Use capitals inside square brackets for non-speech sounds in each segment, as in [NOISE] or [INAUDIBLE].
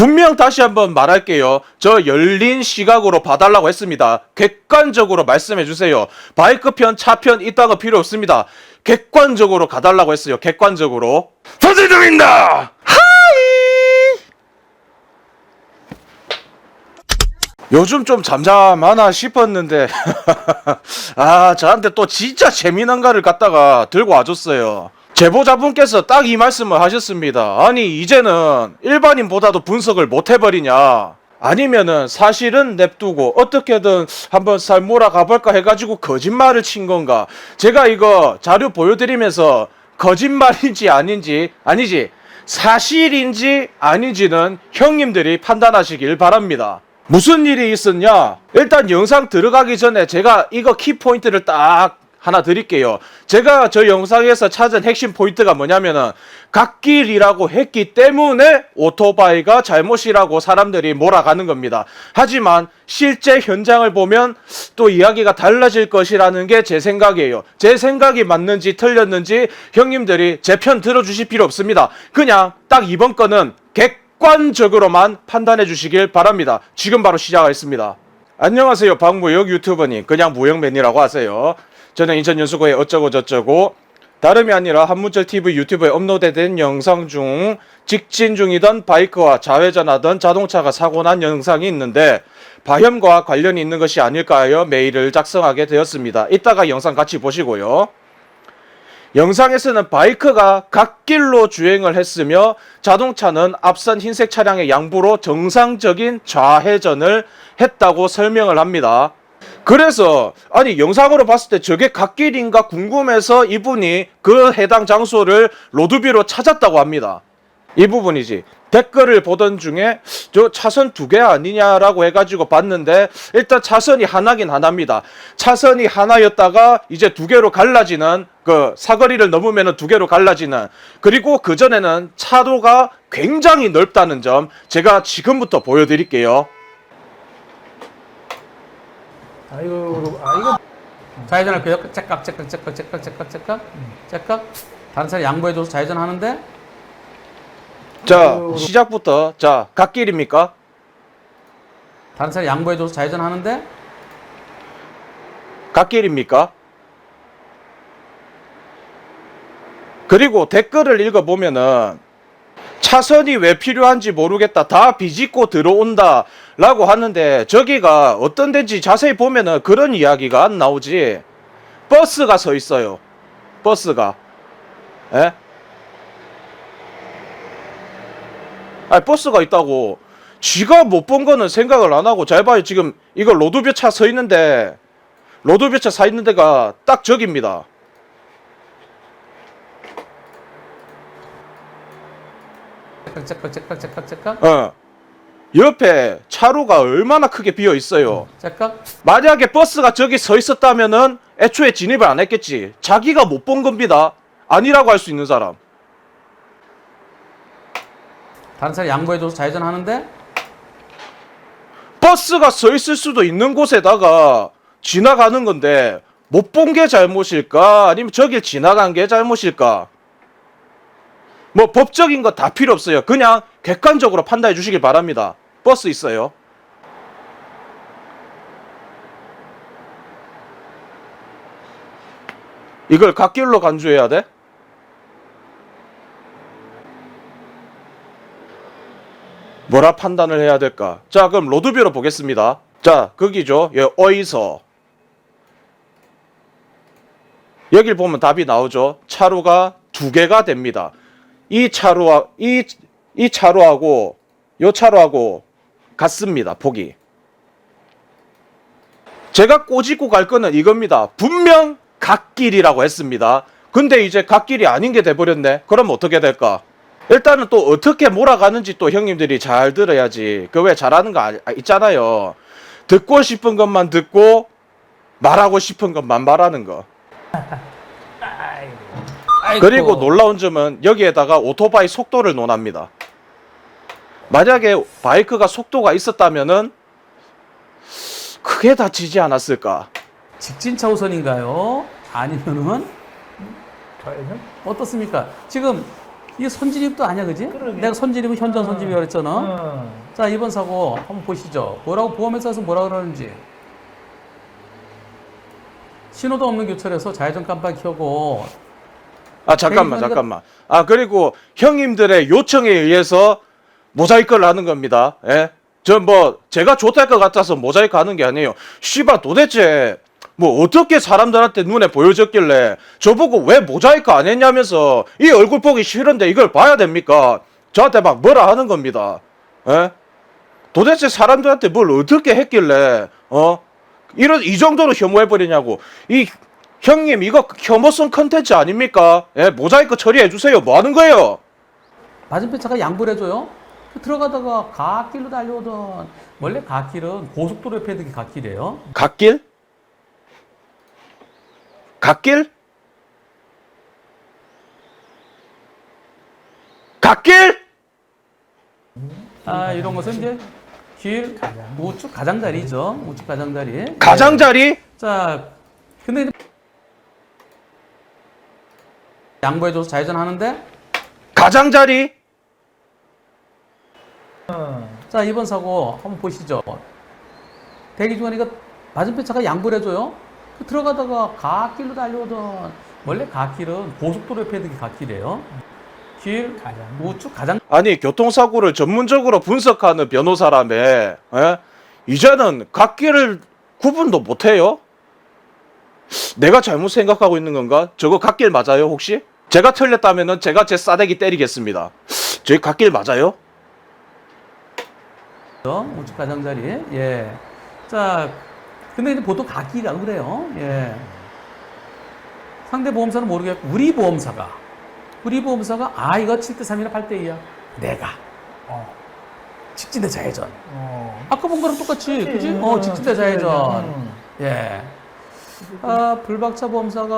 분명 다시 한번 말할게요. 저 열린 시각으로 봐달라고 했습니다. 객관적으로 말씀해 주세요. 바이크 편, 차편 이딴 거 필요 없습니다. 객관적으로 가달라고 했어요. 객관적으로. 서지동입니다! 하이! 요즘 좀 잠잠하나 싶었는데, [LAUGHS] 아, 저한테 또 진짜 재미난 가를 갖다가 들고 와줬어요. 제보자분께서 딱 이 말씀을 하셨습니다. 아니, 이제는 일반인보다도 분석을 못 해버리냐. 아니면은 사실은 냅두고 어떻게든 한번 살 몰아가 볼까 해가지고 거짓말을 친 건가. 제가 이거 자료 보여드리면서 거짓말인지 아닌지, 아니지, 사실인지 아닌지는 형님들이 판단하시길 바랍니다. 무슨 일이 있었냐? 일단 영상 들어가기 전에 제가 이거 키포인트를 딱 하나 드릴게요. 제가 저 영상에서 찾은 핵심 포인트가 뭐냐면은 갓길이라고 했기 때문에 오토바이가 잘못이라고 사람들이 몰아가는 겁니다. 하지만 실제 현장을 보면 또 이야기가 달라질 것이라는 게 제 생각이에요. 제 생각이 맞는지 틀렸는지 형님들이 제 편 들어주실 필요 없습니다. 그냥 딱 이번 건은 객관적으로만 판단해 주시길 바랍니다. 지금 바로 시작하겠습니다. 안녕하세요. 박무영 유튜버님. 그냥 무영맨이라고 하세요. 저는 인천 연수구의 어쩌고 저쩌고 다름이 아니라 한문철 TV 유튜브에 업로드된 영상 중 직진 중이던 바이크와 좌회전하던 자동차가 사고 난 영상이 있는데 바염과 관련이 있는 것이 아닐까요? 메일을 작성하게 되었습니다. 이따가 영상 같이 보시고요. 영상에서는 바이크가 갓길로 주행을 했으며 자동차는 앞선 흰색 차량의 양보로 정상적인 좌회전을 했다고 설명을 합니다. 그래서 아니 영상으로 봤을 때 저게 갓길인가 궁금해서 이분이 그 해당 장소를 로드뷰로 찾았다고 합니다. 이 부분이지. 댓글을 보던 중에 저 차선 두 개 아니냐라고 해가지고 봤는데 일단 차선이 하나긴 하나입니다. 차선이 하나였다가 이제 두 개로 갈라지는 그 사거리를 넘으면은 두 개로 갈라지는 그리고 그 전에는 차도가 굉장히 넓다는 점 제가 지금부터 보여드릴게요. 아이고, 아이고. 좌회전할 거예요. 째깍 째깍 째깍 째깍 째깍 째깍 째깍 다른 사람 양보해줘서 좌회전 하는데 자 아이고. 시작부터 자 갓길입니까? 다른 사람 양보해줘서 좌회전 하는데 갓길입니까? 그리고 댓글을 읽어보면은 차선이 왜 필요한지 모르겠다. 다 비집고 들어온다. 라고 하는데 저기가 어떤 데인지 자세히 보면은 그런 이야기가 안 나오지. 버스가 서 있어요. 버스가. 예? 아니, 버스가 있다고. 쥐가 못 본 거는 생각을 안 하고 잘 봐요. 지금 이거 로드뷰 차 서 있는데 로드뷰 차 서 있는 데가 딱 저기입니다. 째깍 째깍 째깍 째깍 어. 옆에 차로가 얼마나 크게 비어 있어요. 째깍 만약에 버스가 저기 서 있었다면은 애초에 진입을 안 했겠지. 자기가 못 본 겁니다. 아니라고 할 수 있는 사람. 다른 사람 양보해줘서 좌회전 하는데 버스가 서 있을 수도 있는 곳에다가 지나가는 건데 못 본 게 잘못일까? 아니면 저길 지나간 게 잘못일까? 뭐 법적인 거 다 필요 없어요. 그냥 객관적으로 판단해 주시길 바랍니다. 버스 있어요. 이걸 갓길로 간주해야 돼? 뭐라 판단을 해야 될까? 자, 그럼 로드뷰로 보겠습니다. 자, 거기죠. 예, 어이서. 여길 보면 답이 나오죠. 차로가 두 개가 됩니다. 이 차로와 이, 이 차로하고 요 차로하고 같습니다. 폭이. 제가 꼬집고 갈 거는 이겁니다. 분명 갓길이라고 했습니다. 근데 이제 갓길이 아닌 게 돼버렸네. 그럼 어떻게 될까? 일단은 또 어떻게 몰아가는지 또 형님들이 잘 들어야지. 그 왜 잘하는 거 아- 아- 있잖아요. 듣고 싶은 것만 듣고 말하고 싶은 것만 말하는 거. [LAUGHS] 그리고 놀라운 점은 여기에다가 오토바이 속도를 논합니다. 만약에 바이크가 속도가 있었다면은 크게 다치지 않았을까? 직진 차우선인가요? 아니면은 좌회전? 어떻습니까? 지금 이게 선진입도 아니야, 그지? 그러게. 내가 선진입은 현장 선진입이라고 그랬잖아. 어. 자, 이번 사고 한번 보시죠. 뭐라고 보험회사에서 뭐라 그러는지. 신호도 없는 교차로에서 좌회전 깜빡이 켜고 아 잠깐만 잠깐만. 아 그리고 형님들의 요청에 의해서 모자이크를 하는 겁니다. 예? 저뭐 제가 좋다 할것 같아서 모자이크 하는 게 아니에요. 씨발 도대체 뭐 어떻게 사람들한테 눈에 보여졌길래 저보고 왜 모자이크 안 했냐면서 이 얼굴 보기 싫은데 이걸 봐야 됩니까? 저한테 막 뭐라 하는 겁니다. 예? 도대체 사람들한테 뭘 어떻게 했길래 어 이런 이 정도로 혐오해 버리냐고 이 형님 이거 혐오성 컨텐츠 아닙니까? 예 모자이크 처리해 주세요. 뭐 하는 거예요? 맞은편 차가 양보를 해줘요. 들어가다가 갓길로 달려오던 원래 갓길은 고속도로 옆에 있는 게 갓길이에요. 갓길? 갓길? 갓길? 아 이런 것은 이제 길 우측 가장자리죠. 우측 가장자리. 가장자리? 자, 근데 이제 양보해줘서 좌회전 하는데 가장자리? 어. 자 이번 사고 한번 보시죠. 대기 이거 맞은편 차가 양보를 해줘요. 그 들어가다가 갓길로 달려오던 원래 갓길은 고속도로 옆에 있는 게 갓길이에요. 길 가장. 우측 가장 아니 교통사고를 전문적으로 분석하는 변호사라며 예? 이제는 갓길을 구분도 못해요? 내가 잘못 생각하고 있는 건가? 저거 갓길 맞아요 혹시? 제가 틀렸다면 제가 제 싸대기 때리겠습니다 저희 갓길 맞아요? 우측 가장자리. 예. 자, 근데 이제 보통 갓길이라고 그래요. 예. 상대 보험사는 모르겠고 우리 보험사가 우리 보험사가 아 이거 7대 3이나 8대 2야. 내가 어. 직진대 좌회전. 어. 아까 본 거랑 똑같이, 그치? 그지? 어, 직진대 좌회전. 음. 예. 아, 불박차 보험사가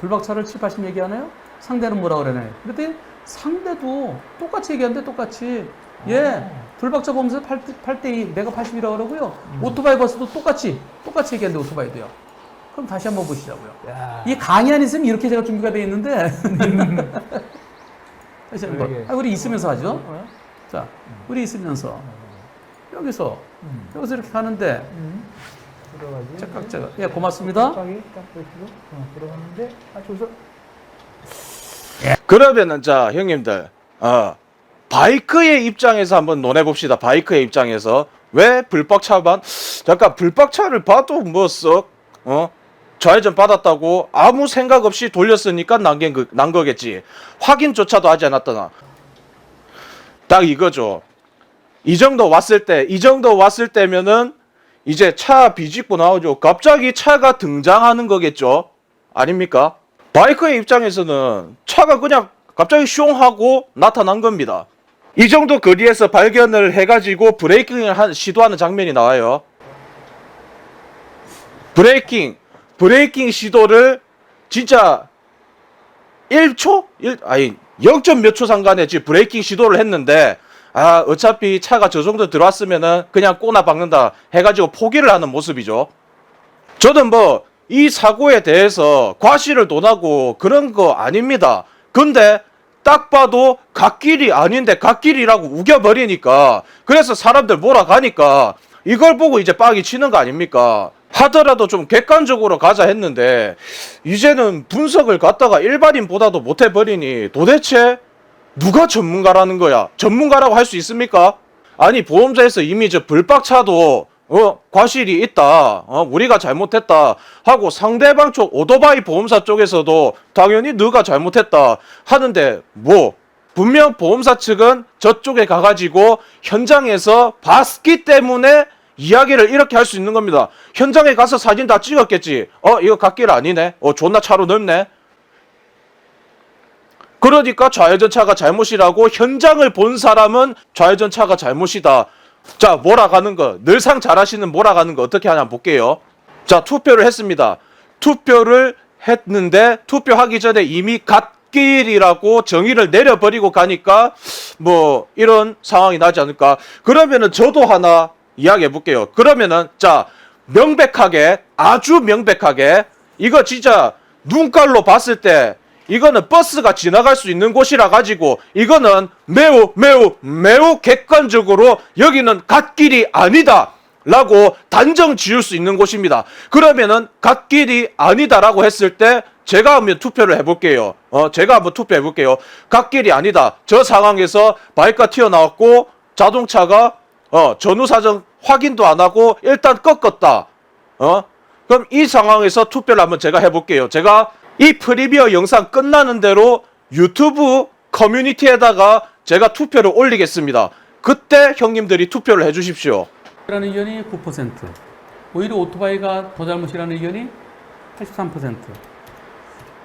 불박차를 7, 80 얘기하나요? 상대는 뭐라 그러네. 그랬더니 상대도 똑같이 얘기하는데 똑같이. 예. 불박차 보험사 8, 8대 2, 내가 80이라고 그러고요. 오토바이 버스도 똑같이, 똑같이 얘기하는데 오토바이도요. 그럼 다시 한번 보시자고요. 야. 이 강의 안 있으면 이렇게 제가 준비가 되어 있는데. [LAUGHS] 다시 한 번. 아, 우리 있으면서 하죠. 어? 자, 우리 있으면서 여기서 음. 여기서 이렇게 가는데 음. 들어가지. 예, 고맙습니다. 짝짝이 딱 보시고 어, 들어갔는데 아 저기서 그러면은 자 형님들 어 바이크의 입장에서 한번 논해 봅시다. 바이크의 입장에서 왜 불법 차반 잠깐 불법 차를 봐도 뭐썩 어 좌회전 받았다고 아무 생각 없이 돌렸으니까 난게 그- 난 거겠지. 확인조차도 하지 않았더나. 딱 이거죠. 이 정도 왔을 때, 이 정도 왔을 때면은 이제 차 비집고 나오죠. 갑자기 차가 등장하는 거겠죠. 아닙니까? 바이크의 입장에서는 차가 그냥 갑자기 숑 하고 나타난 겁니다. 이 정도 거리에서 발견을 해가지고 브레이킹을 한, 시도하는 장면이 나와요. 브레이킹, 브레이킹 시도를 진짜 1초? 1, 아니, 0. 몇초 지금 브레이킹 시도를 했는데, 아, 어차피 차가 저 정도 들어왔으면은 그냥 꼬나 박는다 해가지고 포기를 하는 모습이죠. 저는 뭐, 이 사고에 대해서 과실을 논하고 그런 거 아닙니다. 근데 딱 봐도 갓길이 아닌데 갓길이라고 우겨버리니까 그래서 사람들 몰아가니까 이걸 보고 이제 빡이 치는 거 아닙니까? 하더라도 좀 객관적으로 가자 했는데 이제는 분석을 갖다가 일반인보다도 못 해버리니 도대체 누가 전문가라는 거야? 전문가라고 할 수 있습니까? 아니 보험사에서 이미 저 불박차도 어 과실이 있다. 어 우리가 잘못했다 하고 상대방 쪽 오토바이 보험사 쪽에서도 당연히 너가 잘못했다 하는데 뭐 분명 보험사 측은 저쪽에 가가지고 현장에서 봤기 때문에 이야기를 이렇게 할 수 있는 겁니다. 현장에 가서 사진 다 찍었겠지. 어 이거 갓길 아니네. 어 존나 차로 넓네. 그러니까 좌회전차가 잘못이라고 현장을 본 사람은 좌회전차가 잘못이다. 자, 몰아가는 거. 늘상 잘하시는 몰아가는 거 어떻게 하냐 볼게요. 자, 투표를 했습니다. 투표를 했는데 투표하기 전에 이미 갓길이라고 정의를 내려버리고 가니까 뭐 이런 상황이 나지 않을까. 그러면은 저도 하나 이야기해 볼게요. 그러면은 자, 명백하게 아주 명백하게 이거 진짜 눈깔로 봤을 때 이거는 버스가 지나갈 수 있는 곳이라 가지고 이거는 매우 매우 매우 객관적으로 여기는 갓길이 아니다. 라고 단정 지을 수 있는 곳입니다. 그러면은 갓길이 아니다라고 했을 때 제가 한번 투표를 해볼게요. 어, 제가 한번 투표해 볼게요. 갓길이 아니다. 저 상황에서 바이크가 튀어나왔고 자동차가 어, 전후 사정 확인도 안 하고 일단 꺾었다. 어? 그럼 이 상황에서 투표를 한번 제가 해볼게요. 제가 이 프리미어 영상 끝나는 대로 유튜브 커뮤니티에다가 제가 투표를 올리겠습니다. 그때 형님들이 투표를 해주십시오. 라는 의견이 9%. 오히려 오토바이가 더 잘못이라는 의견이 83%.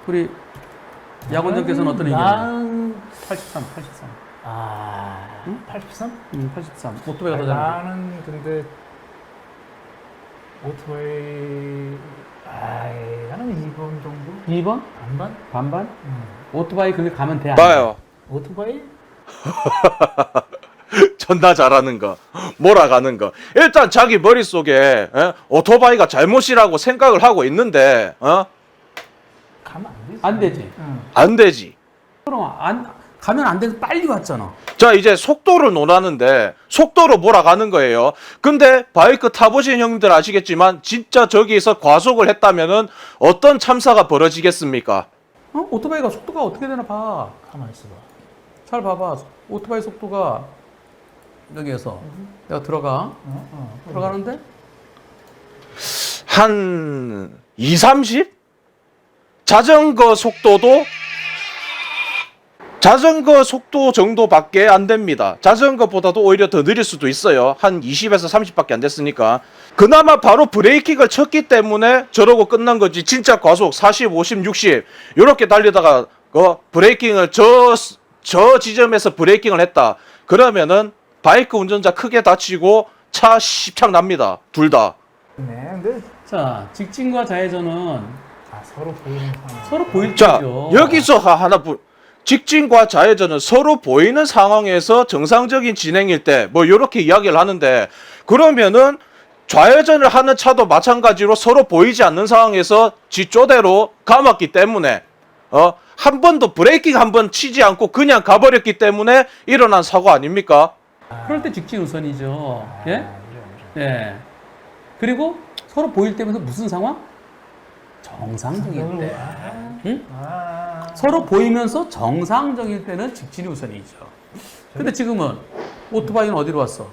우리 야권장께서는 어떤 의견이에요? 난... 83, 83. 아... 83? 음, 83. 오토바이가 더 아니, 잘못. 나는 근데 오토바이... 아이... 나는 2번 정도? 2번? 반반? 반반? 음. 오토바이 그게 가면 돼? 안 돼? 봐요. 오토바이? [LAUGHS] 존나 잘하는 거, 몰아가는 거. 일단 자기 머릿속에 에? 오토바이가 잘못이라고 생각을 하고 있는데 어? 가면 안 되지 안 되지. 응. 안 되지. 그럼 안 가면 안 돼서 빨리 왔잖아. 자 이제 속도를 논하는데 속도로 몰아가는 거예요. 근데 바이크 타보신 형들 아시겠지만 진짜 저기서 과속을 했다면은 어떤 참사가 벌어지겠습니까? 어? 오토바이가 속도가 어떻게 되나 봐. 가만 있어봐 잘 봐봐. 오토바이 속도가 여기에서 내가 들어가. 어? 어. 들어가는데 한 2, 30? 자전거 속도도 자전거 속도 정도밖에 안 됩니다. 자전거보다도 오히려 더 느릴 수도 있어요. 한 20에서 30밖에 안 됐으니까. 그나마 바로 브레이킹을 쳤기 때문에 저러고 끝난 거지. 진짜 과속 40, 50, 60 이렇게 달리다가 그 브레이킹을 저, 저 지점에서 브레이킹을 했다. 그러면은 바이크 운전자 크게 다치고 차 십창 납니다. 둘 다. 네 근데 자 직진과 좌회전은 아, 서로 보이는 상황 서로 보일 자, 때죠. 여기서 하- 하나 부, 직진과 좌회전은 서로 보이는 상황에서 정상적인 진행일 때 뭐 이렇게 이야기를 하는데 그러면은 좌회전을 하는 차도 마찬가지로 서로 보이지 않는 상황에서 지쪼대로 감았기 때문에 어, 한 번도 브레이킹 한 번 치지 않고 그냥 가버렸기 때문에 일어난 사고 아닙니까? 그럴 때 직진 우선이죠. 예? 아, 예. 그리고 서로 보일 때면서 무슨 상황? 정상적일 이런. 때. 아, 응? 아, 서로 보이면서 정상적일 때는 직진이 우선이죠. 근데 지금은 오토바이는 어디로 왔어?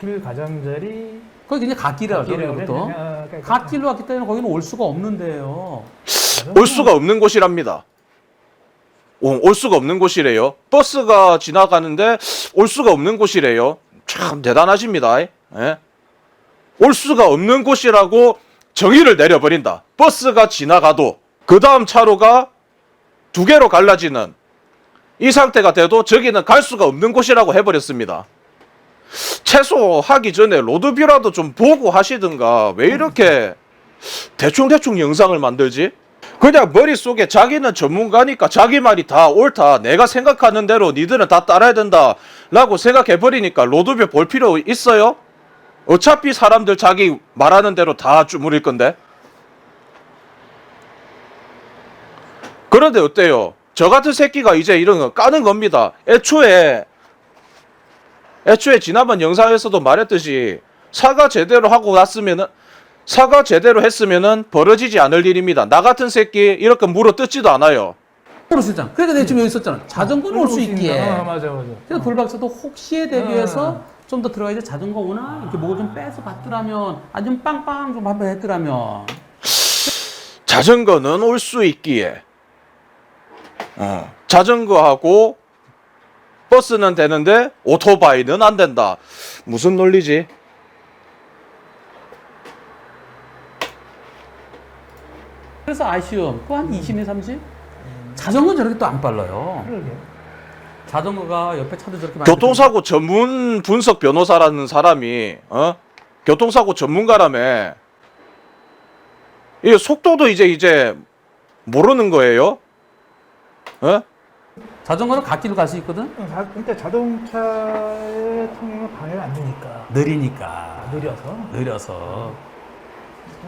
길 가장자리 거기 그냥 갓길이라고 갓길이라고 그러부터. 갓길로 왔기 때문에 거기는 올 수가 없는데요. 올 수가 없는 곳이랍니다. 오, 올 수가 없는 곳이래요. 버스가 지나가는데 올 수가 없는 곳이래요. 참 대단하십니다. 예? 올 수가 없는 곳이라고 정의를 내려버린다. 버스가 지나가도 그 다음 차로가 두 개로 갈라지는 이 상태가 돼도 저기는 갈 수가 없는 곳이라고 해버렸습니다. 최소 하기 전에 로드뷰라도 좀 보고 하시든가 왜 이렇게 대충대충 영상을 만들지? 그냥 머릿속에 자기는 전문가니까 자기 말이 다 옳다. 내가 생각하는 대로 니들은 다 따라야 된다. 라고 생각해버리니까 로드뷰 볼 필요 있어요? 어차피 사람들 자기 말하는 대로 다 주무릴 건데. 그런데 어때요? 저 같은 새끼가 이제 이런 거 까는 겁니다. 애초에, 애초에 지난번 영상에서도 말했듯이 사과 제대로 하고 났으면은 사과 제대로 했으면은 벌어지지 않을 일입니다. 나 같은 새끼 이렇게 물어 뜯지도 않아요. 올수 있잖아. 그러니까 내가 지금 여기 있었잖아. 자전거는 올 수 있기에. 아, 맞아 맞아 그래서 돌박사도 혹시에 대비해서 어. 좀더 들어가야지 자전거 오나 이렇게 목을 좀 빼서 봤더라면 아좀 빵빵 좀 한번 했더라면 자전거는 올 수 있기에 어, 자전거하고 버스는 되는데 오토바이는 안 된다. 무슨 논리지? 그래서 아쉬움 그거 한 20에 30? 자전거는 저렇게 또 안 빨라요. 그러게 자전거가 옆에 차도 저렇게 많이 교통사고 전문 분석 변호사라는 사람이 어? 교통사고 전문가라며 이 속도도 이제 이제 모르는 거예요? 어? 자전거는 갓길로 갈 수 있거든. 자, 근데 자동차의 통행은 방해가 안 되니까 느리니까 느려서 느려서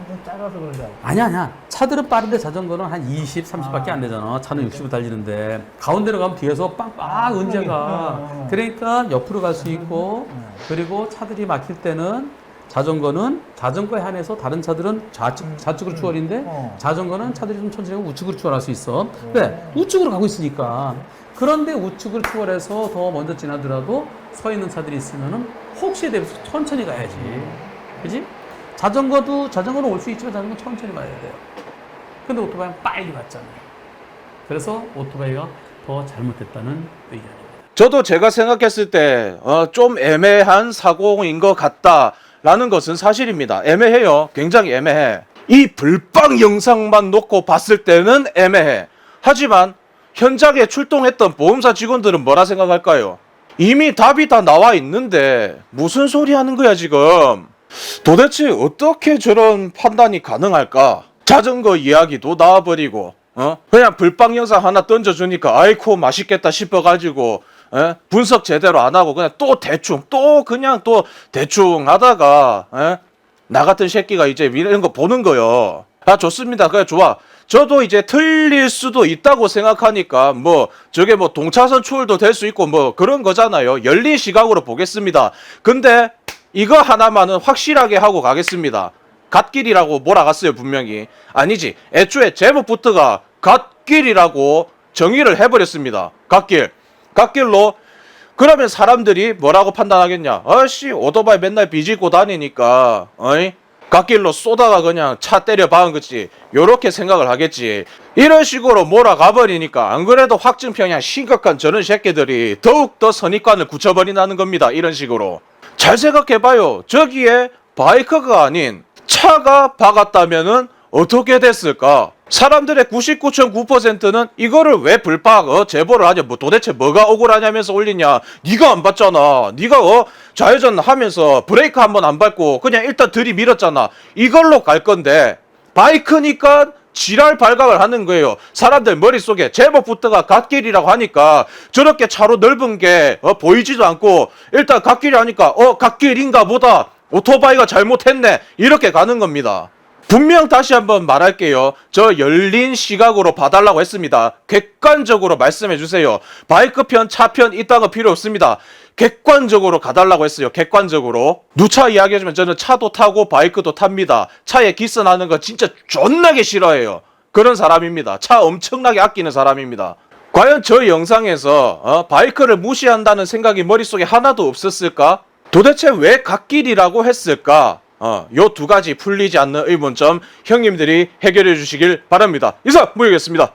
좀 작아서 그러지 않아요? 아니야, 아니야. 차들은 빠른데 자전거는 한 20, 30밖에 아. 안 되잖아. 차는 60을 달리는데. 가운데로 가면 뒤에서 빵빵 은재가. 어. 그러니까 옆으로 갈 수 있고, 네. 그리고 차들이 막힐 때는 자전거는 자전거에 한해서 다른 차들은 좌측, 좌측으로 추월인데, 어. 자전거는 차들이 좀 천천히 가고 우측으로 추월할 수 있어. 왜? 우측으로 가고 있으니까. 그런데 우측을 추월해서 더 먼저 지나더라도 서 있는 차들이 있으면은 혹시에 대해서 천천히 가야지. 그지? 자전거도, 자전거는 올 수 있지만 자전거 천천히 가야 돼요. 근데 오토바이는 빨리 갔잖아요. 그래서 오토바이가 더 잘못됐다는 의견입니다. 저도 제가 생각했을 때, 어, 좀 애매한 사고인 것 같다 라는 것은 사실입니다. 애매해요. 굉장히 애매해. 이 불빵 영상만 놓고 봤을 때는 애매해. 하지만, 현장에 출동했던 보험사 직원들은 뭐라 생각할까요? 이미 답이 다 나와 있는데, 무슨 소리 하는 거야, 지금? 도대체 어떻게 저런 판단이 가능할까? 자전거 이야기도 나와버리고, 어? 그냥 불빵 영상 하나 던져주니까, 아이코, 맛있겠다 싶어가지고, 에? 분석 제대로 안 하고, 그냥 또 대충, 또 그냥 또 대충 하다가, 에? 나 같은 새끼가 이제 이런 거 보는 거요. 아, 좋습니다. 그래, 좋아. 저도 이제 틀릴 수도 있다고 생각하니까, 뭐, 저게 뭐 동차선 추월도 될 수 있고, 뭐, 그런 거잖아요. 열린 시각으로 보겠습니다. 근데, 이거 하나만은 확실하게 하고 가겠습니다. 갓길이라고 몰아갔어요, 분명히. 아니지. 애초에 제목부터가 갓길이라고 정의를 해버렸습니다. 갓길. 갓길로 그러면 사람들이 뭐라고 판단하겠냐? 아씨 오토바이 맨날 비집고 다니니까 어이 갓길로 쏘다가 그냥 차 때려 박은 거지. 요렇게 생각을 하겠지. 이런 식으로 몰아가 버리니까 안 그래도 확증평양 심각한 저런 새끼들이 더욱더 선입관을 굳혀버린다는 겁니다. 이런 식으로. 잘 생각해봐요. 저기에 바이크가 아닌 차가 박았다면은 어떻게 됐을까? 사람들의 99.9%는 이거를 왜 불박 어, 제보를 하냐 뭐 도대체 뭐가 억울하냐면서 올리냐. 네가 안 봤잖아. 네가 어 좌회전 하면서 브레이크 한번 안 밟고 그냥 일단 들이밀었잖아. 이걸로 갈 건데 바이크니까 지랄 발각을 하는 거예요. 사람들 머릿속에 제목부터가 갓길이라고 하니까 저렇게 차로 넓은 게 어, 보이지도 않고 일단 갓길이 하니까 어 갓길인가 보다. 오토바이가 잘못했네. 이렇게 가는 겁니다 분명 다시 한번 말할게요. 저 열린 시각으로 봐달라고 했습니다. 객관적으로 말씀해 주세요. 바이크 편, 차편 이딴 거 필요 없습니다. 객관적으로 가달라고 했어요. 객관적으로. 누차 이야기해주면 저는 차도 타고 바이크도 탑니다. 차에 기스 나는 거 진짜 존나게 싫어해요. 그런 사람입니다. 차 엄청나게 아끼는 사람입니다. 과연 저 영상에서 어, 바이크를 무시한다는 생각이 머릿속에 하나도 없었을까? 도대체 왜 갓길이라고 했을까? 어, 요두 가지 풀리지 않는 의문점 형님들이 해결해 주시길 바랍니다. 이상 모이겠습니다.